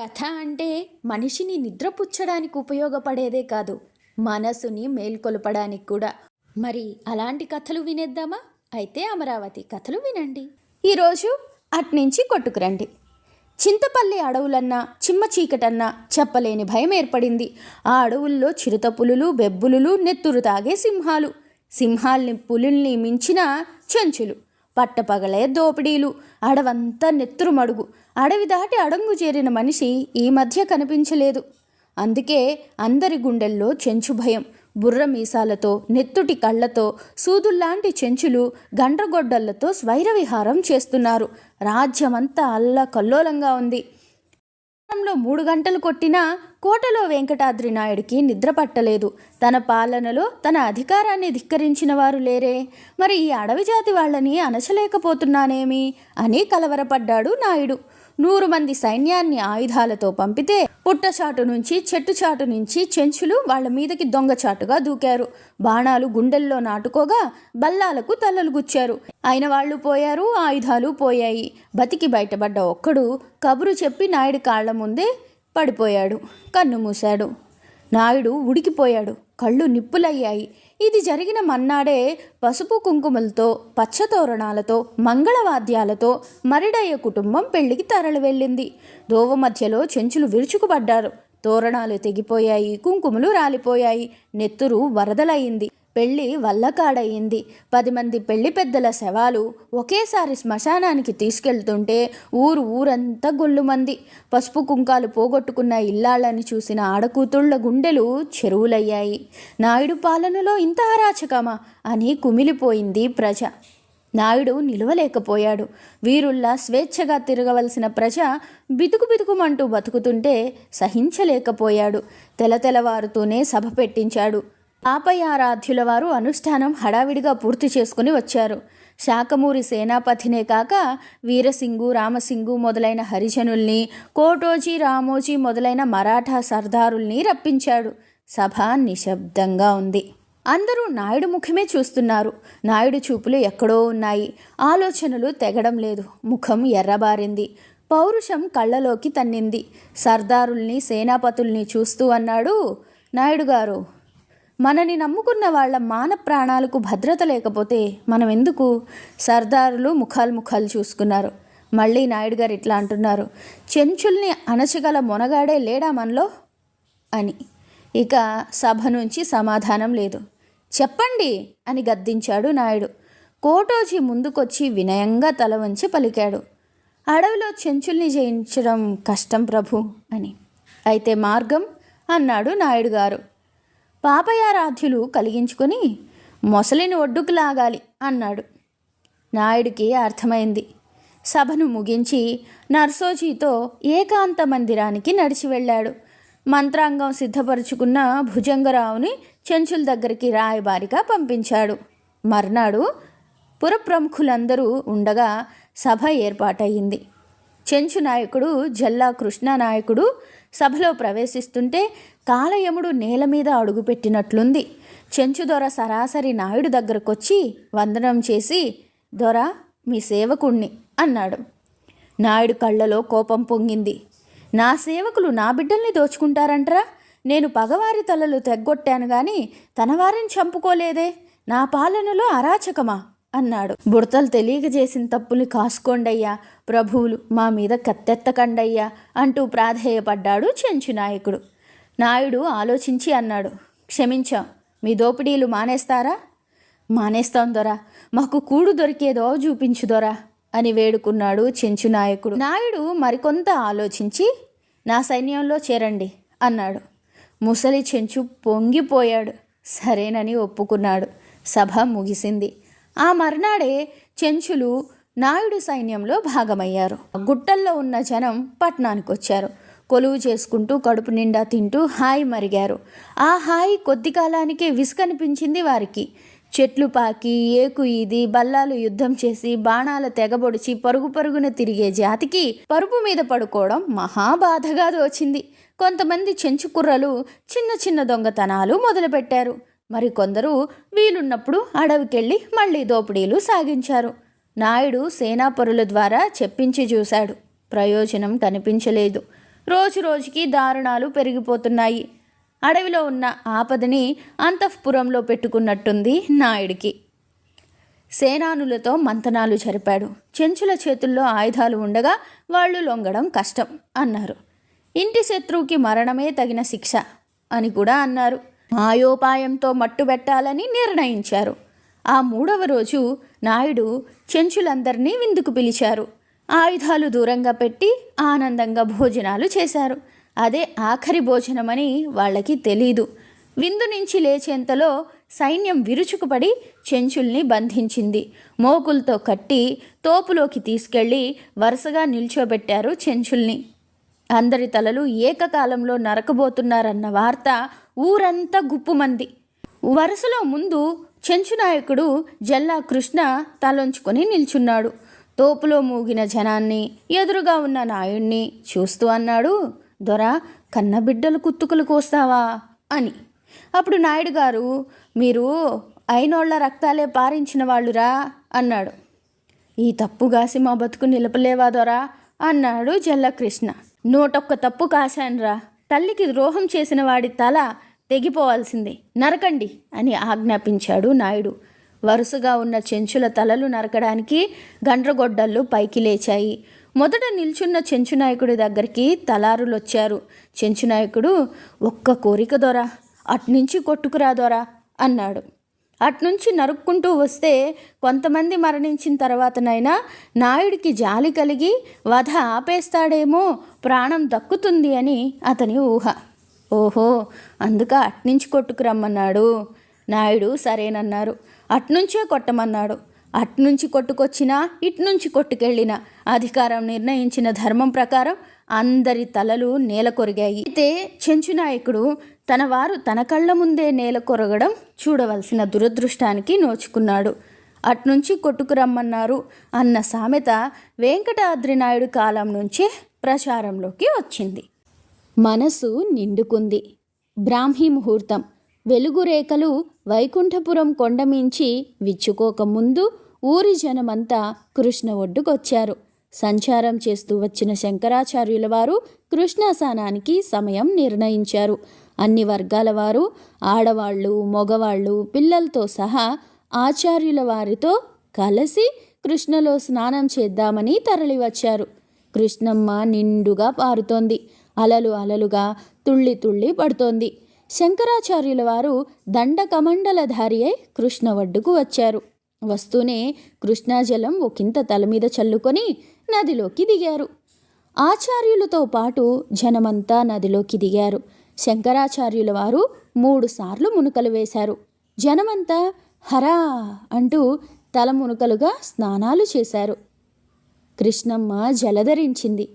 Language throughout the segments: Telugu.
కథ అంటే మనిషిని నిద్రపుచ్చడానికి ఉపయోగపడేదే కాదు మనసుని మేల్కొల్పడానికి కూడా. మరి అలాంటి కథలు వినేద్దామా? అయితే అమరావతి కథలు వినండి. ఈరోజు అట్నుంచి కొట్టుకురండి. చింతపల్లి అడవులన్నా చిమ్మ చీకటన్నా చెప్పలేని భయం ఏర్పడింది. ఆ అడవుల్లో చిరుత పులులు బెబ్బులులు నెత్తురు తాగే సింహాలు. సింహాల్ని పులుల్ని మించిన చెంచులు. పట్టపగలే దోపిడీలు. అడవంతా నెత్తురు మడుగు అడవి దాటి అడంగు చేరిన మనిషి ఈ మధ్య కనిపించలేదు. అందుకే అందరి గుండెల్లో చెంచు భయం. బుర్ర మీసాలతో నెత్తుటి కళ్ళతో సూదుల్లాంటి చెంచులు గండ్రగొడ్డళ్ళతో స్వైరవిహారం చేస్తున్నారు. రాజ్యమంతా అల్ల కల్లోలంగా ఉంది. లో మూడు గంటలు కొట్టినా కోటలో వెంకటాద్రి నాయుడికి నిద్ర పట్టలేదు. తన పాలనలో తన అధికారాన్ని ధిక్కరించిన వారు లేరే. మరి ఈ అడవి జాతి వాళ్ళని అనచలేకపోతున్నానేమి అని కలవరపడ్డాడు నాయుడు. నూరు మంది సైన్యాన్ని ఆయుధాలతో పంపితే పుట్టచాటు నుంచి చెట్టుచాటు నుంచి చెంచులు వాళ్ళ మీదకి దొంగచాటుగా దూకారు. బాణాలు గుండెల్లో నాటుకోగా బల్లాలకు తలలు గుచ్చారు. అయిన వాళ్ళు పోయారు ఆయుధాలు పోయాయి. బతికి బయటపడ్డ ఒక్కడు కబురు చెప్పి నాయుడి కాళ్ళ ముందే పడిపోయాడు కన్ను మూశాడు. నాయుడు ఉడికిపోయాడు కళ్ళు నిప్పులయ్యాయి. ఇది జరిగిన మన్నాడే పసుపు కుంకుమలతో పచ్చతోరణాలతో మంగళవాద్యాలతో మరిడయ్య కుటుంబం పెళ్ళికి తరలి వెళ్ళింది. దోవ మధ్యలో చెంచులు విరుచుకుపడ్డారు. తోరణాలు తెగిపోయాయి కుంకుమలు రాలిపోయాయి. నెత్తురు వరదలయ్యింది. పెళ్ళి వల్లకాడయింది. పది మంది పెళ్ళి పెద్దల శవాలు ఒకేసారి శ్మశానానికి తీసుకెళ్తుంటే ఊరు ఊరంతా గొల్లుమంది. పసుపు కుంకాలు పోగొట్టుకున్న ఇల్లాళ్ళని చూసిన ఆడకూతుళ్ళ గుండెలు చెరువులయ్యాయి. నాయుడు పాలనలో ఇంత అరాచకమా? అని కుమిలిపోయింది ప్రజ. నాయుడు నిలవలేకపోయాడు. వీరుల్లా స్వేచ్ఛగా తిరగవలసిన ప్రజ బితుకు బితుకుమంటూ బతుకుతుంటే సహించలేకపోయాడు. తెలతెలవారుతూనే సభ పెట్టించాడు. ఆపయారాధ్యుల వారు అనుష్ఠానం హడావిడిగా పూర్తి చేసుకుని వచ్చారు. శాకమూరి సేనాపతినే కాక వీరసింగు రామసింగు మొదలైన హరిజనుల్ని కోటోజీ రామోజీ మొదలైన మరాఠా సర్దారుల్ని రప్పించాడు. సభ నిశ్శబ్దంగా ఉంది. అందరూ నాయుడు ముఖమే చూస్తున్నారు. నాయుడు చూపులు ఎక్కడో ఉన్నాయి. ఆలోచనలు తెగడం లేదు. ముఖం ఎర్రబారింది. పౌరుషం కళ్ళలోకి తన్నింది. సర్దారుల్ని సేనాపతుల్ని చూస్తూ అన్నాడు నాయుడు గారు మనని నమ్ముకున్న వాళ్ళ మాన ప్రాణాలకు భద్రత లేకపోతే మనం ఎందుకు సర్దారులు ముఖాలు ముఖాలు చూసుకున్నారు. మళ్ళీ నాయుడు గారు ఇట్లా అంటున్నారు. చెంచుల్ని అణచగల మొనగాడే లేడా మనలో? అని. ఇక సభ నుంచి సమాధానం లేదు. చెప్పండి అని గద్దించాడు నాయుడు. కోటోజీ ముందుకొచ్చి వినయంగా తల వంచి పలికాడు. అడవిలో చెంచుల్ని జయించడం కష్టం ప్రభు అని. అయితే మార్గం? అన్నాడు నాయుడు గారు. పాపయారాధ్యులు కలిగించుకొని మొసలిని ఒడ్డుకు లాగాలి అన్నాడు. నాయుడికి అర్థమైంది. సభను ముగించి నర్సోజీతో ఏకాంత మందిరానికి నడిచి వెళ్ళాడు. మంత్రాంగం సిద్ధపరుచుకున్న భుజంగరావుని చెంచుల దగ్గరికి రాయబారిగా పంపించాడు. మర్నాడు పురప్రముఖులందరూ ఉండగా సభ ఏర్పాటయింది చెంచు నాయకుడు జల్లా కృష్ణానాయకుడు సభలో ప్రవేశిస్తుంటే కాలయముడు నేల మీద అడుగుపెట్టినట్లుంది. చెంచు దొర సరాసరి నాయుడు దగ్గరకొచ్చి వందనం చేసి దొర మీ సేవకుణ్ణి అన్నాడు. నాయుడు కళ్ళలో కోపం పొంగింది. నా సేవకులు నా బిడ్డల్ని దోచుకుంటారంటరా? నేను పగవారి తలలు తెగ్గొట్టాను గాని తనవారిని చంపుకోలేదే? నా పాలనలో అరాచకమా? అన్నాడు. బుడతలు తెలియక చేసిన తప్పులు కాసుకోండయ్యా. ప్రభువులు మా మీద కత్తెత్తకండయ్యా అంటూ ప్రాధేయపడ్డాడు చెంచు నాయకుడు. నాయుడు ఆలోచించి అన్నాడు. క్షమించాం. మీ దోపిడీలు మానేస్తారా? మానేస్తాం దొరా. మాకు కూడు దొరికేదో చూపించు దొరా అని వేడుకున్నాడు చెంచు నాయకుడు. నాయుడు మరికొంత ఆలోచించి నా సైన్యంలో చేరండి అన్నాడు. ముసలి చెంచు పొంగిపోయాడు. సరేనని ఒప్పుకున్నాడు. సభ ముగిసింది. ఆ మర్నాడే చెంచులు నాయుడు సైన్యంలో భాగమయ్యారు. గుట్టల్లో ఉన్న జనం పట్నానికి వచ్చారు కొలువు చేసుకుంటూ కడుపు నిండా తింటూ హాయి మరిగారు. ఆ హాయి కొద్ది కాలానికే విసుకనిపించింది వారికి. చెట్లు పాకి ఏకు ఈది బల్లాలు యుద్ధం చేసి బాణాల తెగబొడిచి పరుగు పరుగున తిరిగే జాతికి పరుపు మీద పడుకోవడం మహాబాధగా దోచింది కొంతమంది చెంచుకుర్రలు చిన్న చిన్న దొంగతనాలు మొదలుపెట్టారు. మరికొందరు వీలున్నప్పుడు అడవికెళ్ళి మళ్ళీ దోపిడీలు సాగించారు. నాయుడు సేనాపరుల ద్వారా చెప్పించి చూశాడు. ప్రయోజనం కనిపించలేదు. రోజు రోజుకి దారుణాలు పెరిగిపోతున్నాయి. అడవిలో ఉన్న ఆపదని అంతఃపురంలో పెట్టుకున్నట్టుంది నాయుడికి. సేనానులతో మంతనాలు జరిపాడు. చెంచుల చేతుల్లో ఆయుధాలు ఉండగా వాళ్ళు లొంగడం కష్టం అన్నారు. ఇంటి శత్రువుకి మరణమే తగిన శిక్ష అని కూడా అన్నారు. మాయోపాయంతో మట్టుబెట్టాలని నిర్ణయించారు. ఆ మూడవ రోజు నాయుడు చెంచులందరినీ విందుకు పిలిచారు. ఆయుధాలు దూరంగా పెట్టి ఆనందంగా భోజనాలు చేశారు. అదే ఆఖరి భోజనమని వాళ్ళకి తెలీదు. విందు నుంచి లేచేంతలో సైన్యం విరుచుకుపడి చెంచుల్ని బంధించింది. మోకులతో కట్టి తోపులోకి తీసుకెళ్ళి వరుసగా నిల్చోబెట్టారు చెంచుల్ని. అందరి తలలు ఏకకాలంలో నరకబోతున్నారన్న వార్త ఊరంతా గుప్పుమంది. వరుసలో ముందు చెంచునాయకుడు జల్లా కృష్ణ తలొంచుకొని నిల్చున్నాడు. తోపులో మూగిన జనాన్ని ఎదురుగా ఉన్న నాయుణ్ణి చూస్తూ అన్నాడు దొర కన్నబిడ్డలు కుత్తుకులు కోస్తావా? అని. అప్పుడు నాయుడు గారు మీరు అయినోళ్ళ రక్తాలే పారించిన వాళ్ళురా అన్నాడు. ఈ తప్పు కాసి మా బతుకు నిలపలేవా దొరా? అన్నాడు జల్లకృష్ణ. నూటొక్క తప్పు కాశానురా. తల్లికి ద్రోహం చేసిన వాడి తల తెగిపోవాల్సిందే. నరకండి అని ఆజ్ఞాపించాడు నాయుడు. వరుసగా ఉన్న చెంచుల తలలు నరకడానికి గండ్రగొడ్డళ్ళు పైకి లేచాయి. మొదట నిల్చున్న చెంచునాయకుడి దగ్గరికి తలారులొచ్చారు. చెంచునాయకుడు ఒక్క కోరిక దొరా అట్నుంచి కొట్టుకురా దొరా అన్నాడు. అట్నుంచి నరుక్కుంటూ వస్తే కొంతమంది మరణించిన తర్వాతనైనా నాయుడికి జాలి కలిగి వధ ఆపేస్తాడేమో ప్రాణం దక్కుతుంది అని అతని ఊహ. ఓహో అందుక అట్నుంచి కొట్టుకురమ్మన్నాడు నాయుడు సరేనన్నారు. అట్నుంచే కొట్టమన్నాడు. అట్నుంచి కొట్టుకొచ్చినా ఇట్నుంచి కొట్టుకెళ్ళినా అధికారం నిర్ణయించిన ధర్మం ప్రకారం అందరి తలలు నేలకొరిగాయి అయితే చెంచునాయకుడు తన వారు తన కళ్ళ ముందే నేల కొరగడం చూడవలసిన దురదృష్టానికి నోచుకున్నాడు. అట్నుంచి కొట్టుకురమ్మన్నారు అన్న సామెత వెంకటాద్రి నాయుడు కాలం నుంచే ప్రచారంలోకి వచ్చింది. మనసు నిండుకుంది. బ్రాహ్మీ ముహూర్తం. వెలుగురేఖలు వైకుంఠపురం కొండమించి విచ్చుకోకముందు ఊరి జనమంతా కృష్ణ ఒడ్డుకొచ్చారు. సంచారం చేస్తూ వచ్చిన శంకరాచార్యుల వారు కృష్ణాసానానికి సమయం నిర్ణయించారు. అన్ని వర్గాల వారు ఆడవాళ్ళు మగవాళ్ళు పిల్లలతో సహా ఆచార్యుల వారితో కలిసి కృష్ణలో స్నానం చేద్దామని తరలివచ్చారు. కృష్ణమ్మ నిండుగా పారుతోంది. అలలు అలలుగా తుళ్ళి తుళ్ళి పడుతోంది. శంకరాచార్యుల వారు దండకమండలధారి అయి కృష్ణ ఒడ్డుకు వచ్చారు. వస్తూనే కృష్ణాజలం ఒకంత తల మీద చల్లుకొని నదిలోకి దిగారు. ఆచార్యులతో పాటు జనమంతా నదిలోకి దిగారు. శంకరాచార్యుల వారు మూడుసార్లు మునుకలు వేశారు. జనమంతా హరా అంటూ తల మునుకలుగా స్నానాలు చేశారు. కృష్ణమ్మ జలధరించింది.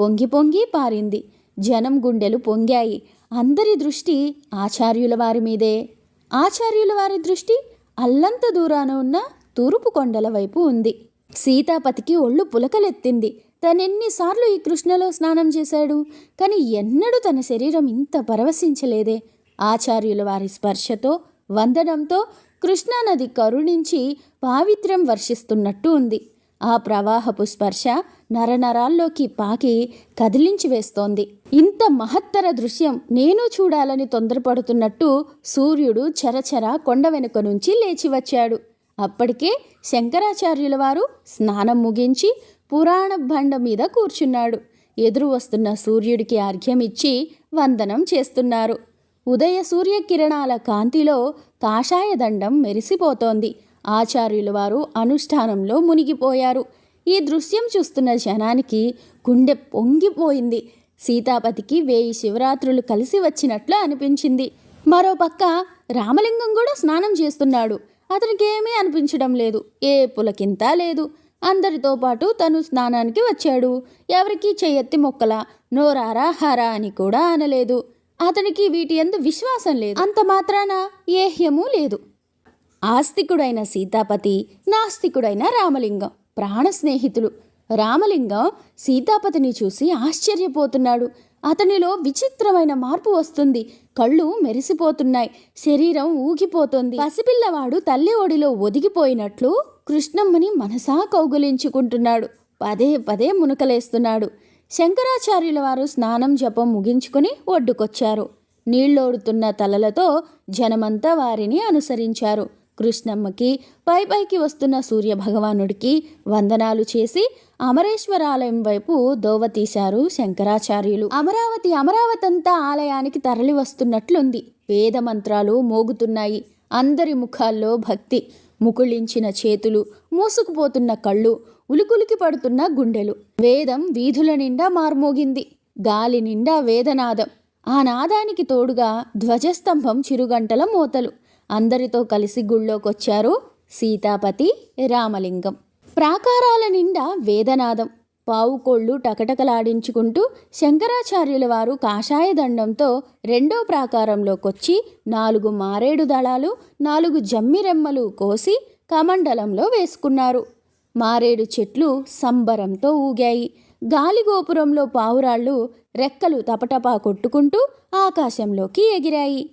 పొంగి పొంగి పారింది. జనం గుండెలు పొంగాయి. అందరి దృష్టి ఆచార్యుల వారి మీదే. ఆచార్యుల వారి దృష్టి అల్లంత దూరాన ఉన్న తూర్పు కొండల వైపు ఉంది. సీతాపతికి ఒళ్ళు పులకలెత్తింది. తనెన్నిసార్లు ఈ కృష్ణలో స్నానం చేశాడు? కానీ ఎన్నడూ తన శరీరం ఇంత పరవశించలేదే. ఆచార్యుల వారి స్పర్శతో వందడంతో కృష్ణానది కరుణించి పావిత్ర్యం వర్షిస్తున్నట్టు ఉంది. ఆ ప్రవాహపు స్పర్శ నరనరాల్లోకి పాకి కదిలించి వేస్తోంది. ఇంత మహత్తర దృశ్యం నేను చూడాలని తొందరపడుతున్నట్టు సూర్యుడు చరచర కొండ వెనుక నుంచి లేచి వచ్చాడు. అప్పటికే శంకరాచార్యుల వారు స్నానం ముగించి పురాణ బండ మీద కూర్చున్నాడు. ఎదురు వస్తున్న సూర్యుడికి అర్ఘ్యమిచ్చి వందనం చేస్తున్నారు. ఉదయ సూర్యకిరణాల కాంతిలో కాషాయ దండం మెరిసిపోతోంది. ఆచార్యుల వారు అనుష్ఠానంలో మునిగిపోయారు. ఈ దృశ్యం చూస్తున్న జనానికి గుండె పొంగిపోయింది. సీతాపతికి వేయి శివరాత్రులు కలిసి వచ్చినట్లు అనిపించింది. మరోపక్క రామలింగం కూడా స్నానం చేస్తున్నాడు. అతనికి ఏమీ అనిపించడం లేదు. ఏ పులకింత లేదు. అందరితో పాటు తను స్నానానికి వచ్చాడు. ఎవరికీ చెయ్యెత్తి మొక్కల నోరారా హారా అని కూడా అనలేదు. అతనికి వీటి ఎందు విశ్వాసం లేదు. అంత మాత్రాన ఏహ్యమూ లేదు. ఆస్తికుడైన సీతాపతి నాస్తికుడైన రామలింగం. ప్రాణ స్నేహితులు రామలింగం సీతాపతిని చూసి ఆశ్చర్యపోతున్నాడు. అతనిలో విచిత్రమైన మార్పు వస్తుంది. కళ్ళు మెరిసిపోతున్నాయి. శరీరం ఊగిపోతుంది. పసిపిల్లవాడు తల్లి ఒడిలో ఒదిగిపోయినట్లు కృష్ణమ్మని మనసా కౌగులించుకుంటున్నాడు. పదే పదే మునకలేస్తున్నాడు. శంకరాచార్యుల వారు స్నానం జపం ముగించుకుని ఒడ్డుకొచ్చారు. నీళ్ళోడుతున్న తలలతో జనమంతా వారిని అనుసరించారు. కృష్ణమ్మకి పై పైకి వస్తున్న సూర్యభగవానుడికి వందనాలు చేసి అమరేశ్వరాలయం వైపు దోవ తీశారు శంకరాచార్యులు. అమరావతి అమరావతంతా ఆలయానికి తరలి వస్తున్నట్లుంది. వేద మంత్రాలు మోగుతున్నాయి. అందరి ముఖాల్లో భక్తి. ముకుళించిన చేతులు మూసుకుపోతున్న కళ్ళు ఉలికులికి పడుతున్న గుండెలు. వేదం వీధుల నిండా మార్మోగింది. గాలి నిండా వేదనాదం. ఆ నాదానికి తోడుగా ధ్వజస్తంభం చిరుగంటల మోతలు. అందరితో కలిసి గుళ్ళోకొచ్చారు సీతాపతి రామలింగం. ప్రాకారాల నిండా వేదనాదం. పావుకోళ్ళు టకటకలాడించుకుంటూ శంకరాచార్యుల వారు కాషాయ దండంతో రెండో ప్రాకారంలోకొచ్చి నాలుగు మారేడు దళాలు నాలుగు జమ్మిరెమ్మలు కోసి కమండలంలో వేసుకున్నారు. మారేడు చెట్లు సంబరంతో ఊగాయి. గాలిగోపురంలో పావురాళ్ళు రెక్కలు తపటపా కొట్టుకుంటూ ఆకాశంలోకి ఎగిరాయి.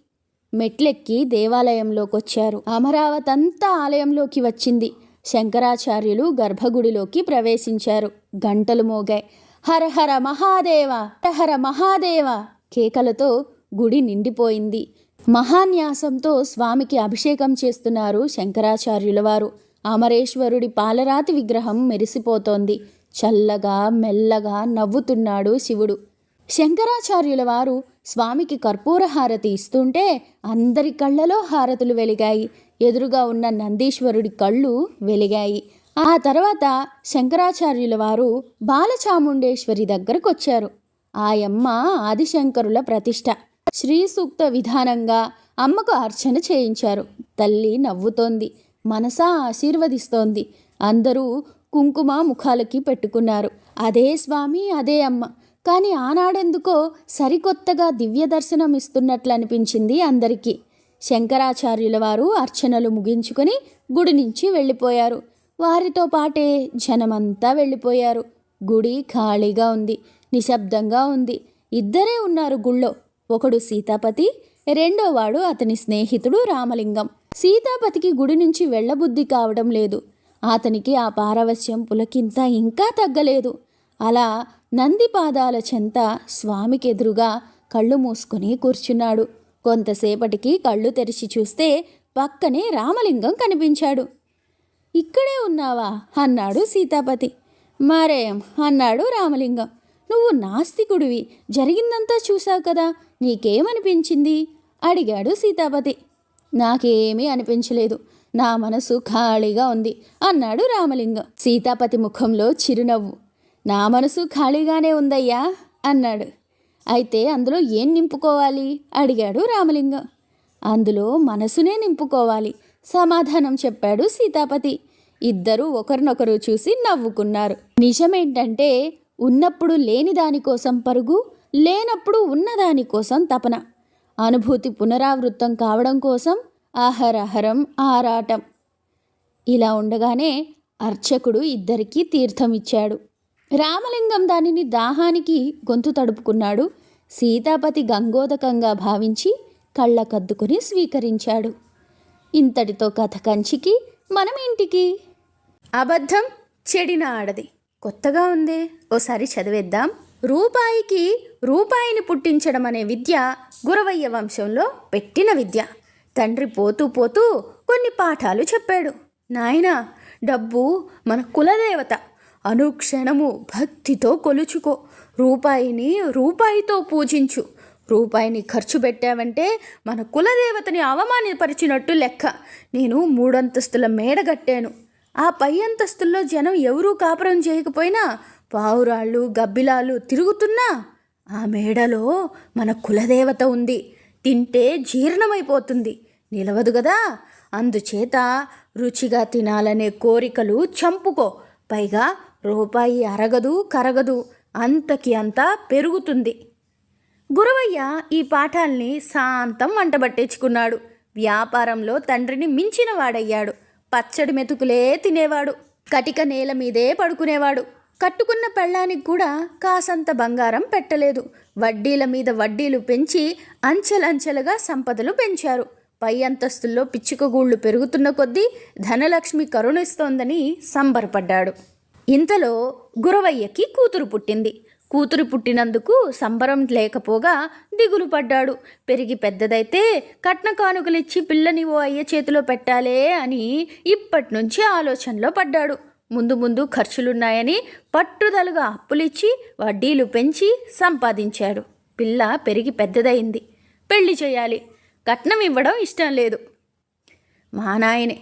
మెట్లెక్కి దేవాలయంలోకొచ్చారు. అమరావతంతా ఆలయంలోకి వచ్చింది. శంకరాచార్యులు గర్భగుడిలోకి ప్రవేశించారు. గంటలు మోగాయి. హర హర మహాదేవ హర హర మహాదేవ కేకలతో గుడి నిండిపోయింది. మహాన్యాసంతో స్వామికి అభిషేకం చేస్తున్నారు శంకరాచార్యుల వారు అమరేశ్వరుడి పాలరాతి విగ్రహం మెరిసిపోతోంది. చల్లగా మెల్లగా నవ్వుతున్నాడు శివుడు. శంకరాచార్యుల వారు స్వామికి కర్పూర హారతి ఇస్తుంటే అందరి కళ్ళలో హారతులు వెలిగాయి. ఎదురుగా ఉన్న నందీశ్వరుడి కళ్ళు వెలిగాయి. ఆ తర్వాత శంకరాచార్యుల వారు బాలచాముండేశ్వరి దగ్గరకు వచ్చారు ఆయమ్మ ఆదిశంకరుల ప్రతిష్ట. శ్రీ సూక్త విధానంగా అమ్మకు అర్చన చేయించారు. తల్లి నవ్వుతోంది. మనసా ఆశీర్వదిస్తోంది. అందరూ కుంకుమ ముఖాలకి పెట్టుకున్నారు. అదే స్వామి అదే అమ్మ. కానీ ఆనాడెందుకో సరికొత్తగా దివ్య దర్శనం ఇస్తున్నట్లు అనిపించింది అందరికీ. శంకరాచార్యుల వారు అర్చనలు ముగించుకొని గుడి నుంచి వెళ్ళిపోయారు. వారితో పాటే జనమంతా వెళ్ళిపోయారు. గుడి ఖాళీగా ఉంది నిశ్శబ్దంగా ఉంది. ఇద్దరే ఉన్నారు గుళ్ళో. ఒకడు సీతాపతి రెండోవాడు అతని స్నేహితుడు రామలింగం. సీతాపతికి గుడి నుంచి వెళ్ళబుద్ధి కావడం లేదు. అతనికి ఆ పారవశ్యం పులకింత ఇంకా తగ్గలేదు. అలా నంది పాదాల చెంత స్వామికెదురుగా కళ్ళు మూసుకుని కూర్చున్నాడు. కొంతసేపటికి కళ్ళు తెరిచి చూస్తే పక్కనే రామలింగం కనిపించాడు. ఇక్కడే ఉన్నావా? అన్నాడు సీతాపతి. మరేం? అన్నాడు రామలింగం. నువ్వు నాస్తికుడివి. జరిగిందంతా చూశావు కదా. నీకేమనిపించింది? అడిగాడు సీతాపతి. నాకేమీ అనిపించలేదు. నా మనసు ఖాళీగా ఉంది అన్నాడు రామలింగం. సీతాపతి ముఖంలో చిరునవ్వు. నా మనసు ఖాళీగానే ఉందయ్యా అన్నాడు. అయితే అందులో ఏం నింపుకోవాలి? అడిగాడు రామలింగం. అందులో మనసునే నింపుకోవాలి సమాధానం చెప్పాడు సీతాపతి. ఇద్దరూ ఒకరినొకరు చూసి నవ్వుకున్నారు. నిజమేంటంటే ఉన్నప్పుడు లేని దానికోసం పరుగు లేనప్పుడు ఉన్నదానికోసం తపన. అనుభూతి పునరావృత్తం కావడం కోసం ఆహరహరం ఆరాటం. ఇలా ఉండగానే అర్చకుడు ఇద్దరికీ తీర్థం ఇచ్చాడు రామలింగం దానిని దాహానికి గొంతు తడుపుకున్నాడు. సీతాపతి గంగోదకంగా భావించి కళ్ళకద్దుకుని స్వీకరించాడు. ఇంతటితో కథ కంచికి మనం ఇంటికి అబద్ధం చెడిన ఆడది. కొత్తగా ఉందే. ఓసారి చదివేద్దాం. రూపాయికి రూపాయిని పుట్టించడం అనే విద్య గురవయ్య వంశంలో పెట్టిన విద్య. తండ్రి పోతూ పోతూ కొన్ని పాఠాలు చెప్పాడు. నాయనా డబ్బు మన కులదేవత. అనుక్షణము భక్తితో కొలుచుకో. రూపాయిని రూపాయితో పూజించు. రూపాయిని ఖర్చు పెట్టావంటే మన కులదేవతని అవమానపరిచినట్టు లెక్క. నేను మూడంతస్తుల మేడ కట్టాను. ఆ పై అంతస్తుల్లో జనం ఎవరూ కాపురం చేయకపోయినా పావురాళ్ళు గబ్బిలాలు తిరుగుతున్నా ఆ మేడలో మన కులదేవత ఉంది. తింటే జీర్ణమైపోతుంది. నిలవదు కదా అందుచేత రుచిగా తినాలనే కోరికలు చంపుకో. పైగా రూపాయి అరగదు కరగదు అంతకి అంతా పెరుగుతుంది. గురవయ్య ఈ పాఠాల్ని శాంతం వంటబట్టించుకున్నాడు వ్యాపారంలో తండ్రిని మించిన వాడయ్యాడు పచ్చడి మెతుకులే తినేవాడు. కటిక నేల మీదే పడుకునేవాడు. కట్టుకున్న పెళ్ళానికి కూడా కాసంత బంగారం పెట్టలేదు. వడ్డీల మీద వడ్డీలు పెంచి అంచెలంచెలుగా సంపదలు పెంచారు. పై అంతస్తుల్లో పిచ్చుకగూళ్ళు పెరుగుతున్న కొద్దీ ధనలక్ష్మి కరుణిస్తోందని సంబరపడ్డాడు. ఇంతలో గురవయ్యకి కూతురు పుట్టింది. కూతురు పుట్టినందుకు సంబరం లేకపోగా దిగులు పడ్డాడు. పెరిగి పెద్దదైతే కట్న కానుకలిచ్చి పిల్లని ఓ అయ్య చేతిలో పెట్టాలే అని ఇప్పటి నుంచి ఆలోచనలో పడ్డాడు. ముందు ముందు ఖర్చులున్నాయని పట్టుదలగా అప్పులిచ్చి వడ్డీలు పెంచి సంపాదించాడు. పిల్ల పెరిగి పెద్దదైంది పెళ్ళి చేయాలి. కట్నం ఇవ్వడం ఇష్టం లేదు. మా నాయనే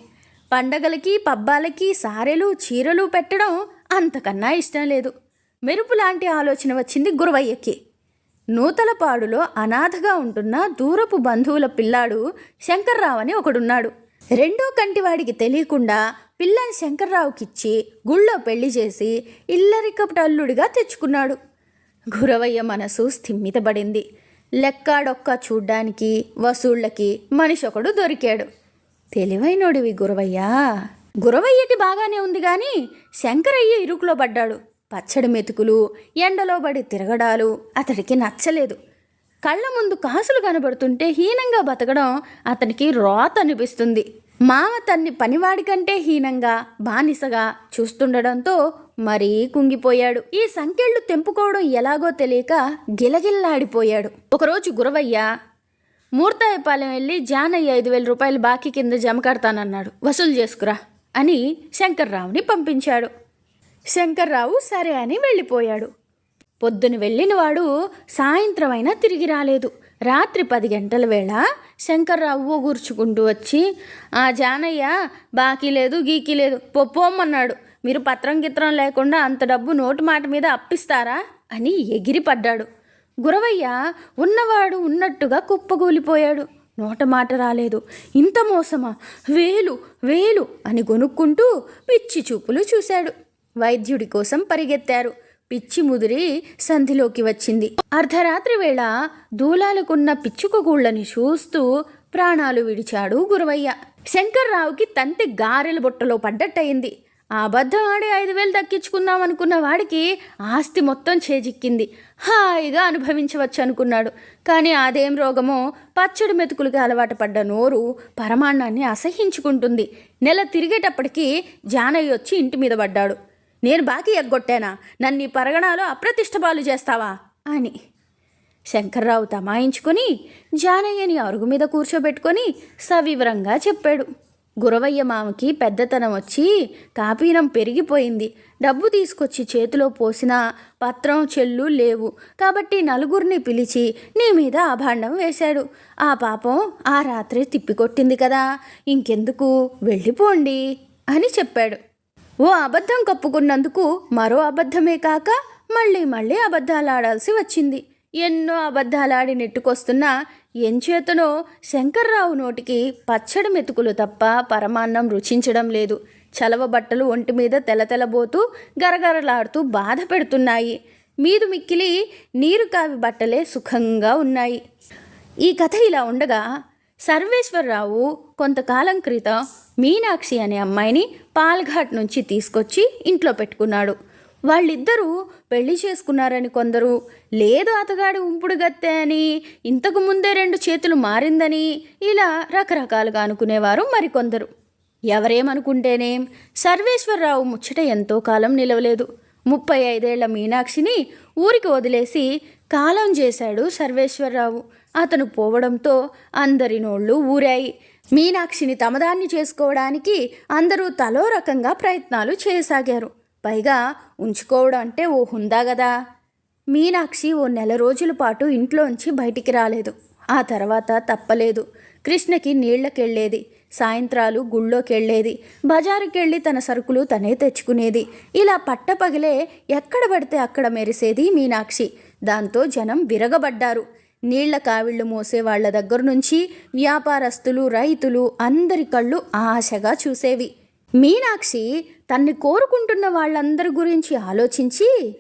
పండగలకి పబ్బాలకి సారెలు చీరలు పెట్టడం అంతకన్నా ఇష్టం లేదు. మెరుపు లాంటి ఆలోచన వచ్చింది గురవయ్యకి. నూతలపాడులో అనాథగా ఉంటున్న దూరపు బంధువుల పిల్లాడు శంకర్రావు అని ఒకడున్నాడు. రెండో కంటివాడికి తెలియకుండా పిల్లని శంకర్రావుకిచ్చి గుళ్ళో పెళ్ళి చేసి ఇల్లరికపటల్లుడిగా తెచ్చుకున్నాడు. గురవయ్య మనసు స్థిమ్మితబడింది లెక్కాడొక్క చూడ్డానికి వసూళ్ళకి మనిషి ఒకడు దొరికాడు. తెలివైనోడివి గురవయ్యా. గురవయ్యకి బాగానే ఉంది కానీ శంకరయ్య ఇరుకులో పడ్డాడు. పచ్చడి మెతుకులు ఎండలో పడి తిరగడాలు అతడికి నచ్చలేదు. కళ్ళ ముందు కాసులు కనబడుతుంటే హీనంగా బతకడం అతనికి రోత అనిపిస్తుంది. మామ తన్ని పనివాడి కంటే హీనంగా బానిసగా చూస్తుండడంతో మరీ కుంగిపోయాడు. ఈ సంకెళ్ళు తెంపుకోవడం ఎలాగో తెలియక గిలగిల్లాడిపోయాడు. ఒకరోజు గురవయ్య మూర్తాయపాలెం వెళ్ళి జానయ్య ఐదు వేల రూపాయలు బాకీ కింద జమ కడతానన్నాడు. వసూలు చేసుకురా అని శంకర్రావుని పంపించాడు. శంకర్రావు సరే అని వెళ్ళిపోయాడు. పొద్దున వెళ్ళినవాడు సాయంత్రం అయినా తిరిగి రాలేదు. రాత్రి పది గంటల వేళ శంకర్రావు ఊగూర్చుకుంటూ వచ్చి ఆ జానయ్య బాకీ లేదు గీకీ లేదు పొప్పోమన్నాడు మీరు పత్రం గిత్రం లేకుండా అంత డబ్బు నోటు మాట మీద అప్పిస్తారా? అని ఎగిరిపడ్డాడు. గురవయ్య ఉన్నవాడు ఉన్నట్టుగా కుప్పగూలిపోయాడు. నోట మాట రాలేదు. ఇంత మోసమా? వేలు వేలు అని గొనుక్కుంటూ పిచ్చి చూపులు చూశాడు. వైద్యుడి కోసం పరిగెత్తారు. పిచ్చి ముదిరి సంధిలోకి వచ్చింది. అర్ధరాత్రి వేళ దూలాలకున్న పిచ్చుకగూళ్ళని చూస్తూ ప్రాణాలు విడిచాడు గురవయ్య. శంకర్రావుకి తంతి గారెల బుట్టలో పడ్డట్టయింది. ఆ అబద్ధం ఆడి ఐదు వేలు దక్కించుకుందాం అనుకున్న వాడికి ఆస్తి మొత్తం చేజిక్కింది. హాయిగా అనుభవించవచ్చు అనుకున్నాడు. కానీ అదేం రోగమో పచ్చడి మెతుకులకి అలవాటు పడ్డ నోరు పరమాన్నాన్ని అసహించుకుంటుంది. నెల తిరిగేటప్పటికీ జానయ్య వచ్చి ఇంటి మీద పడ్డాడు. నేను బాకీ ఎగ్గొట్టానా? నన్ను ఈ పరగణాలో అప్రతిష్టపాలు చేస్తావా? అని. శంకర్రావు తమాయించుకొని జానయ్యని అరుగు మీద కూర్చోబెట్టుకొని సవివరంగా చెప్పాడు. గురవయ్య మామకి పెద్దతనం వచ్చి కాపీనం పెరిగిపోయింది. డబ్బు తీసుకొచ్చి చేతిలో పోసిన పత్రం చెల్లు లేవు. కాబట్టి నలుగురిని పిలిచి నీ మీద అభాండం వేశాడు. ఆ పాపం ఆ రాత్రి తిప్పికొట్టింది కదా. ఇంకెందుకు? వెళ్ళిపోండి అని చెప్పాడు. ఓ అబద్ధం కప్పుకున్నందుకు మరో అబద్ధమే కాక మళ్ళీ మళ్ళీ అబద్ధాలాడాల్సి వచ్చింది. ఎన్నో అబద్ధాలాడి నెట్టుకొస్తున్నా ఎంచేతనో శంకర్రావు నోటికి పచ్చడి మెతుకులు తప్ప పరమాన్నం రుచించడం లేదు. చలవ బట్టలు ఒంటి మీద తెలతెలబోతూ గరగరలాడుతూ బాధ పెడుతున్నాయి. మీదు మిక్కిలి నీరు కావి బట్టలే సుఖంగా ఉన్నాయి. ఈ కథ ఇలా ఉండగా సర్వేశ్వరరావు కొంతకాలం క్రితం మీనాక్షి అనే అమ్మాయిని పాల్ఘాట్ నుంచి తీసుకొచ్చి ఇంట్లో పెట్టుకున్నాడు. వాళ్ళిద్దరూ పెళ్ళి చేసుకున్నారని కొందరు లేదు అతగాడి ఉంపుడు గత్తె అని ఇంతకు ముందే రెండు చేతులు మారిందని ఇలా రకరకాలుగా అనుకునేవారు మరికొందరు. ఎవరేమనుకుంటేనేం సర్వేశ్వరరావు ముచ్చట ఎంతో కాలం నిలవలేదు. ముప్పై ఐదేళ్ళ మీనాక్షిని ఊరికి వదిలేసి కాలం చేశాడు సర్వేశ్వరరావు. అతను పోవడంతో అందరి నోళ్ళు ఊరాయి. మీనాక్షిని తమదాన్ని చేసుకోవడానికి అందరూ తలో రకంగా ప్రయత్నాలు చేయసాగారు. పైగా ఉంచుకోవడం అంటే ఓ హుందా కదా మీనాక్షి ఓ నెల రోజుల పాటు ఇంట్లోంచి బయటికి రాలేదు. ఆ తర్వాత తప్పలేదు. కృష్ణకి నీళ్ళకెళ్ళేది సాయంత్రాలు గుళ్ళోకెళ్ళేది బజారుకెళ్ళి తన సరుకులు తనే తెచ్చుకునేది. ఇలా పట్టపగిలే ఎక్కడ పడితే అక్కడ మెరిసేది మీనాక్షి. దాంతో జనం విరగబడ్డారు. నీళ్ళ కావిళ్ళు మోసే వాళ్ళ దగ్గర నుంచి వ్యాపారస్తులు రైతులు అందరి కళ్ళు ఆశగా చూసేవి. మీనాక్షి తన్ని కోరుకుంటున్న వాళ్ళందరి గురించి ఆలోచించి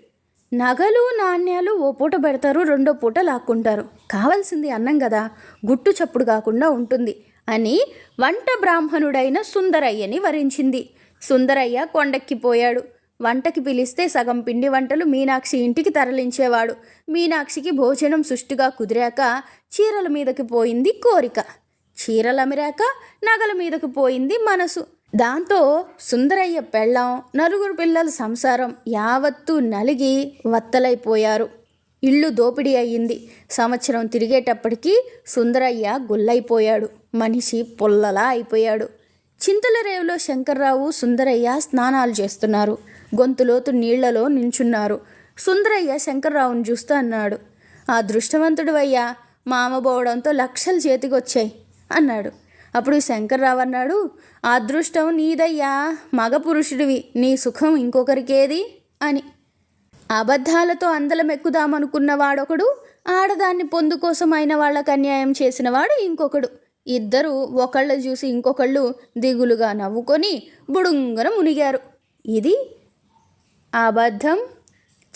నగలు నాణ్యాలు ఓ పూట పెడతారు రెండో పూట లాక్కుంటారు. కావాల్సింది అన్నం కదా గుట్టు చప్పుడు కాకుండా ఉంటుంది అని వంట బ్రాహ్మణుడైన సుందరయ్యని వరించింది. సుందరయ్య కొండెక్కిపోయాడు వంటకి పిలిస్తే సగం పిండి వంటలు మీనాక్షి ఇంటికి తరలించేవాడు. మీనాక్షికి భోజనం సుష్టిగా కుదిరాక చీరల మీదకి పోయింది కోరిక. చీరలు అమిరాక నగల మీదకి పోయింది మనసు. దాంతో సుందరయ్య పెళ్ళం నలుగురు పిల్లల సంసారం యావత్తూ నలిగి వత్తలైపోయారు. ఇల్లు దోపిడీ అయ్యింది. సంవత్సరం తిరిగేటప్పటికీ సుందరయ్య గుల్లైపోయాడు. మనిషి పుల్లలా అయిపోయాడు. చింతల రేవులో శంకర్రావు సుందరయ్య స్నానాలు చేస్తున్నారు. గొంతులోతు నీళ్ళలో నించున్నారు. సుందరయ్య శంకర్రావుని చూస్తూ అన్నాడు ఆ దృష్టవంతుడు అయ్యా మామ పోవడంతో లక్షలు చేతికొచ్చాయి అన్నాడు. అప్పుడు శంకర్ అన్నాడు అదృష్టం నీదయ్యా మగ పురుషుడివి నీ సుఖం ఇంకొకరికేది? అని. అబద్ధాలతో అందలం ఎక్కుదామనుకున్న వాడొకడు ఆడదాన్ని పొందు కోసం అయిన వాళ్ళకు అన్యాయం చేసినవాడు ఇంకొకడు. ఇద్దరు ఒకళ్ళు చూసి ఇంకొకళ్ళు దిగులుగా నవ్వుకొని బుడుంగన మునిగారు. ఇది అబద్ధం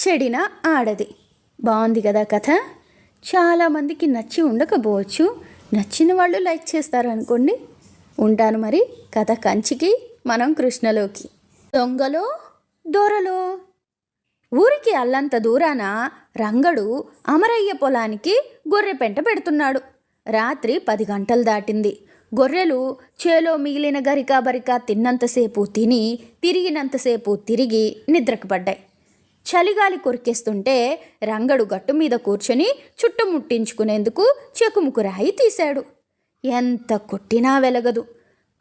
చెడిన ఆడది. బాగుంది కదా కథ. చాలామందికి నచ్చి ఉండకపోవచ్చు. నచ్చిన వాళ్ళు లైక్ చేస్తారు అనుకోండి. ఉంటాను మరి. కథ కంచికి మనం కృష్ణలోకి. దొంగలో దొరలో. ఊరికి అల్లంత దూరాన రంగడు అమరయ్య పొలానికి గొర్రె పెంట పెడుతున్నాడు. రాత్రి పది గంటలు దాటింది. గొర్రెలు చేలో మిగిలిన గరికా బరికా తిన్నంతసేపు తిని తిరిగినంతసేపు తిరిగి నిద్రకు పడ్డాయి. చలిగాలి కొరికేస్తుంటే రంగడు గట్టు మీద కూర్చొని చుట్టుముట్టించుకునేందుకు చెకుముకు రాయి తీశాడు. ఎంత కొట్టినా వెలగదు.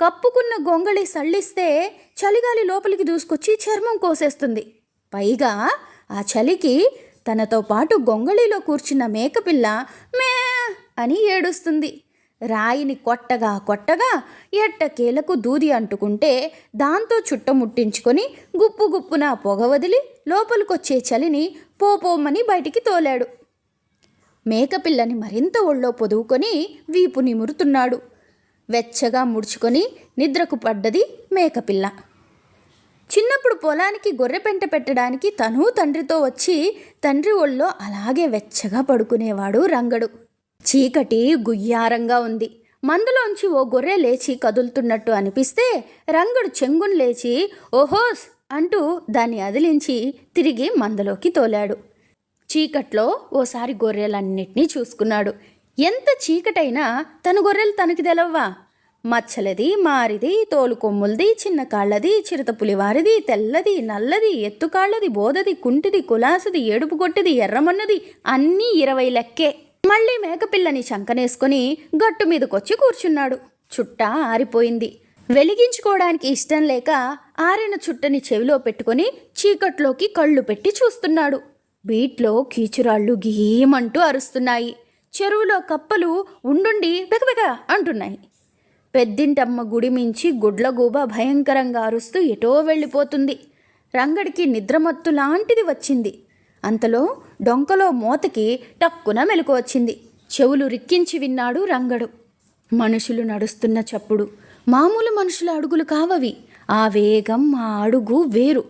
కప్పుకున్న గొంగళి సళ్ళిస్తే చలిగాలి లోపలికి దూసుకొచ్చి చర్మం కోసేస్తుంది. పైగా ఆ చలికి తనతో పాటు గొంగళిలో కూర్చున్న మేకపిల్ల మే అని ఏడుస్తుంది. రాయిని కొట్టగా కొట్టగా ఎట్టకేలకు దూది అంటుకుంటే దాంతో చుట్టముట్టించుకొని గుప్పు గుప్పున పొగ వదిలి లోపలికొచ్చే చలిని పోపోమని బయటికి తోలాడు. మేకపిల్లని మరింత ఒళ్ళో పొదువుకొని వీపు నిమురుతున్నాడు. వెచ్చగా ముడుచుకొని నిద్రకు పడ్డది మేకపిల్ల. చిన్నప్పుడు పొలానికి గొర్రె పెంట పెట్టడానికి తను తండ్రితో వచ్చి తండ్రి ఒళ్ళో అలాగే వెచ్చగా పడుకునేవాడు రంగడు. చీకటి గుయ్యారంగా ఉంది. మందులోంచి ఓ గొర్రె లేచి కదులుతున్నట్టు అనిపిస్తే రంగుడు చెంగును లేచి ఓహోస్ అంటూ దాన్ని అదిలించి తిరిగి మందలోకి తోలాడు. చీకట్లో ఓసారి గొర్రెలన్నిటినీ చూసుకున్నాడు. ఎంత చీకటైనా తన గొర్రెలు తనకి తెలవ్వా? మచ్చలది మారిది తోలు కొమ్ములది చిన్న కాళ్ళది చిరుత పులివారిది తెల్లది నల్లది ఎత్తుకాళ్ళది బోదది కుంటిది కులాసది ఏడుపు కొట్టిది ఎర్రమన్నది అన్నీ ఇరవై లెక్కే. మళ్ళీ మేకపిల్లని శంకనేసుకుని గట్టు మీదకొచ్చి కూర్చున్నాడు. చుట్ట ఆరిపోయింది. వెలిగించుకోవడానికి ఇష్టం లేక ఆరిన చుట్టని చెవిలో పెట్టుకొని చీకట్లోకి కళ్ళు పెట్టి చూస్తున్నాడు. బీట్లో కీచురాళ్ళు గీమంటూ అరుస్తున్నాయి. చెరువులో కప్పలు ఉండుండి బెగబెగ అంటున్నాయి. పెద్దింటమ్మ గుడి మించి గుడ్లగూబ భయంకరంగా అరుస్తూ ఎటో వెళ్ళిపోతుంది. రంగడికి నిద్రమత్తు లాంటిది వచ్చింది. అంతలో డొంకలో మూతకి టక్కున మెలకు వచ్చింది. చెవులు రిక్కించి విన్నాడు రంగడు. మనుషులు నడుస్తున్న చప్పుడు. మామూలు మనుషుల అడుగులు కావవి. ఆ వేగం ఆ అడుగు వేరు.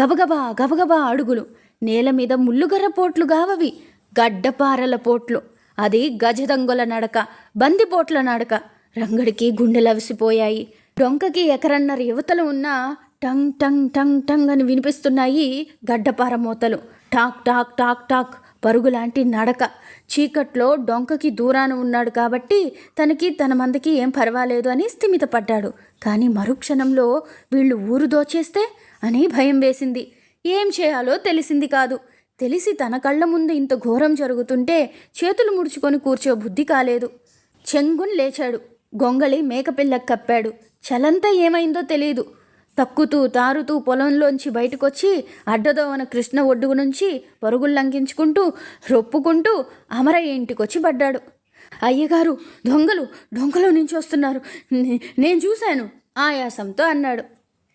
గబగబా గబగబా అడుగులు. నేల మీద ముల్లుగర్ర పోట్లు గావవి. గడ్డపారల పోట్లు. అది గజదంగుల నడక బందిపోట్ల నడక. రంగడికి గుండెలవిసిపోయాయి డొంకకి ఎకరన్నర యువతలు ఉన్న టంగ్ టంగ్ టంగ్ టంగ్ అని వినిపిస్తున్నాయి గడ్డపార మూతలు. టాక్ టాక్ టాక్ టాక్. పరుగులాంటి నడక. చీకట్లో డొంకకి దూరాన ఉన్నాడు కాబట్టి తనకి తన మందికి ఏం పర్వాలేదు అని స్థిమితపడ్డాడు. కానీ మరుక్షణంలో వీళ్ళు ఊరు దోచేస్తే అని భయం వేసింది. ఏం చేయాలో తెలిసింది కాదు. తెలిసి తన కళ్ళ ముందు ఇంత ఘోరం జరుగుతుంటే చేతులు ముడుచుకొని కూర్చో బుద్ధి కాలేదు. చెంగున్ లేచాడు. గొంగళి మేకపిల్లకు కప్పాడు. చలంతా ఏమైందో తెలియదు తక్కుతూ తారుతూ పొలంలోంచి బయటకొచ్చి అడ్డదోవన కృష్ణ ఒడ్డుగు నుంచి పరుగులు లంఘించుకుంటూ రొప్పుకుంటూ అమరయ్య ఇంటికొచ్చి పడ్డాడు. అయ్యగారు దొంగలు డొంకలో నుంచి వస్తున్నారు. నేను చూశాను ఆయాసంతో అన్నాడు.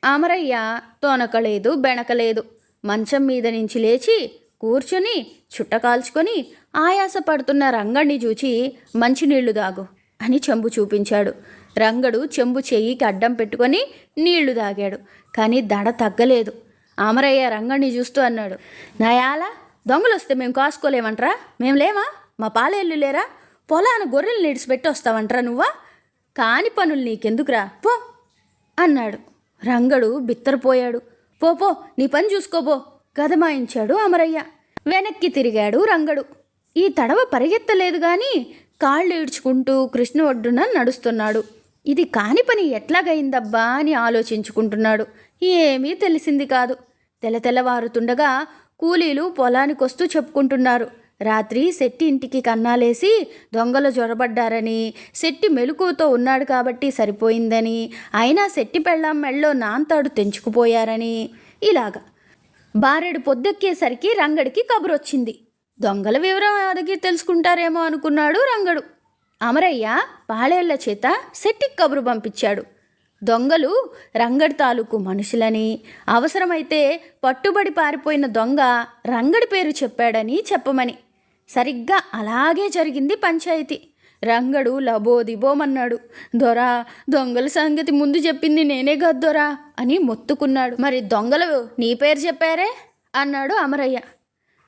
అమరయ్య తోనకలేదు బెణకలేదు. మంచం మీద నుంచి లేచి కూర్చుని చుట్ట కాల్చుకొని ఆయాస పడుతున్న రంగడిని చూచి మంచినీళ్ళు దాగు అని చెంబు చూపించాడు. రంగడు చెంబు చెయ్యికి అడ్డం పెట్టుకొని నీళ్ళు తాగాడు. కానీ దడ తగ్గలేదు. అమరయ్య రంగడిని చూస్తూ అన్నాడు నయాల దొంగలు వస్తే మేము కాసుకోలేమంటరా? మేము లేమా? మా పాలేళ్ళు లేరా? పొలాన గొర్రెలు నిడిచిపెట్టి వస్తావంటరా నువ్వా? కాని పనులు నీకెందుకురా? పో అన్నాడు. రంగడు బిత్తరపోయాడు. పో పో నీ పని చూసుకోబో గదమాయించాడు అమరయ్య వెనక్కి తిరిగాడు రంగడు. ఈ తడవ పరిగెత్తలేదు కానీ కాళ్ళు ఈడ్చుకుంటూ కృష్ణ ఒడ్డున నడుస్తున్నాడు. ఇది కాని పని ఎట్లాగైందబ్బా అని ఆలోచించుకుంటున్నాడు. ఏమీ తెలిసింది కాదు. తెల తెల్లవారుతుండగా కూలీలు పొలానికొస్తూ చెప్పుకుంటున్నారు. రాత్రి శెట్టి ఇంటికి కన్నాలేసి దొంగలు జొరబడ్డారని శెట్టి మెలకువతో ఉన్నాడు కాబట్టి సరిపోయిందని అయినా శెట్టి పెళ్ళాం మెళ్ళో నాంతాడు తెంచుకుపోయారని. ఇలాగా బారెడు పొద్దెక్కేసరికి రంగడికి కబురొచ్చింది. దొంగల వివరం అడిగి తెలుసుకుంటారేమో అనుకున్నాడు రంగడు. అమరయ్య పాలేళ్ళ చేత శెట్టికి కబురు పంపించాడు. దొంగలు రంగడి తాలూకు మనుషులని అవసరమైతే పట్టుబడి పారిపోయిన దొంగ రంగడి పేరు చెప్పాడని చెప్పమని. సరిగ్గా అలాగే జరిగింది పంచాయతీ. రంగడు లబోదిబోమన్నాడు దొరా దొంగల సంగతి ముందు చెప్పింది నేనే కాదు దొరా అని మొత్తుకున్నాడు. మరి దొంగలు నీ పేరు చెప్పారే? అన్నాడు అమరయ్య.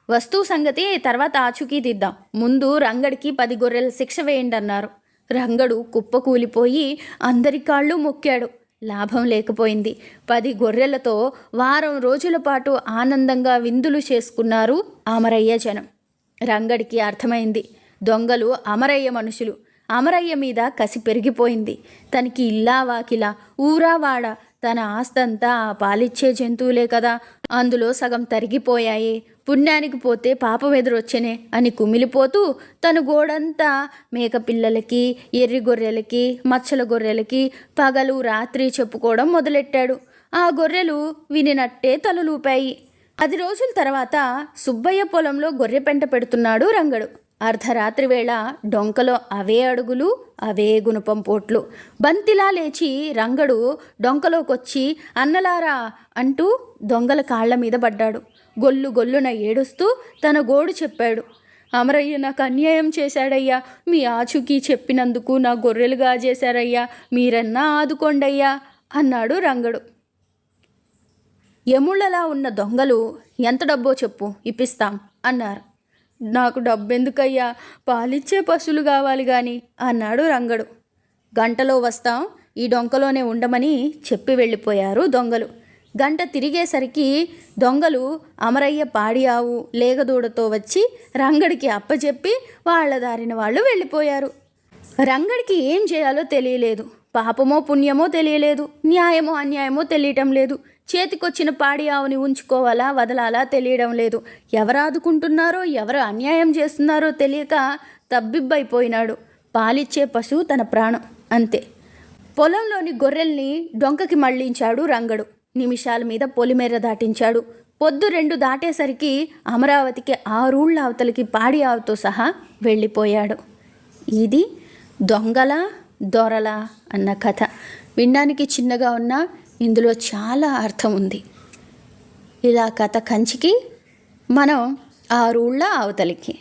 వస్తువు సంగతి తర్వాత ఆచూకీ తీద్దాం. ముందు రంగడికి పది గొర్రెల శిక్ష వేయండి అన్నారు రంగడు కుప్పకూలిపోయి అందరి కాళ్ళు మొక్కాడు. లాభం లేకపోయింది. పది గొర్రెలతో వారం రోజుల పాటు ఆనందంగా విందులు చేసుకున్నారు అమరయ్య జనం. రంగడికి అర్థమైంది. దొంగలు అమరయ్య మనుషులు. అమరయ్య మీద కసి పెరిగిపోయింది. తనకి ఇల్లా వాకిలా ఊరావాడ తన ఆస్తంతా ఆ పాలిచ్చే జంతువులే కదా. అందులో సగం తరిగిపోయాయి. పుణ్యానికి పోతే పాపం ఎదురొచ్చనే అని కుమిలిపోతూ తను గోడంతా మేకపిల్లలకి ఎర్రి గొర్రెలకి మచ్చల గొర్రెలకి పగలు రాత్రి చెప్పుకోవడం మొదలెట్టాడు. ఆ గొర్రెలు వినినట్టే తలలూపాయి పది రోజుల తర్వాత సుబ్బయ్య పొలంలో గొర్రె పెంట పెడుతున్నాడు రంగడు. అర్ధరాత్రి వేళ డొంకలో అవే అడుగులు అవే గుణపం పోట్లు. బంతిలా లేచి రంగడు డొంకలోకొచ్చి అన్నలారా అంటూ దొంగల కాళ్ళ మీద పడ్డాడు. గొల్లు గొల్లున ఏడుస్తూ తన గోడు చెప్పాడు. అమరయ్య నాకు అన్యాయం చేశాడయ్యా. మీ ఆచూకీ చెప్పినందుకు నా గొర్రెలు గాజేశారయ్యా. మీరన్నా ఆదుకోండయ్యా అన్నాడు రంగడు. ఎముళ్ళలా ఉన్న దొంగలు ఎంత డబ్బో చెప్పు ఇప్పిస్తాం అన్నారు. నాకు డబ్బెందుకయ్యా? పాలిచ్చే పశువులు కావాలి గాని అన్నాడు రంగడు. గంటలో వస్తాం ఈ డొంకలోనే ఉండమని చెప్పి వెళ్ళిపోయారు దొంగలు. గంట తిరిగేసరికి దొంగలు అమరయ్య పాడి ఆవు లేగదూడతో వచ్చి రంగడికి అప్పచెప్పి వాళ్ళ దారిన వాళ్ళు వెళ్ళిపోయారు. రంగడికి ఏం చేయాలో తెలియలేదు. పాపమో పుణ్యమో తెలియలేదు. న్యాయమో అన్యాయమో తెలియటం లేదు. చేతికొచ్చిన పాడి ఆవుని ఉంచుకోవాలా వదలాలా తెలియడం లేదు. ఎవరు ఆదుకుంటున్నారో ఎవరు అన్యాయం చేస్తున్నారో తెలియక తబ్బిబ్బైపోయినాడు. పాలిచ్చే పశువు తన ప్రాణం అంతే. పొలంలోని గొర్రెల్ని డొంకకి మళ్ళించాడు రంగడు. నిమిషాల మీద పొలిమేర దాటించాడు. పొద్దు రెండు దాటేసరికి అమరావతికి ఆరూళ్ళ అవతలికి పాడి ఆవుతో సహా వెళ్ళిపోయాడు. ఇది దొంగల దొరల అన్న కథ. వినడానికి చిన్నగా ఉన్నా ఇందులో చాలా అర్థం ఉంది. ఇలా కథ కంచికి మనం ఆరూళ్ళ అవతలికి.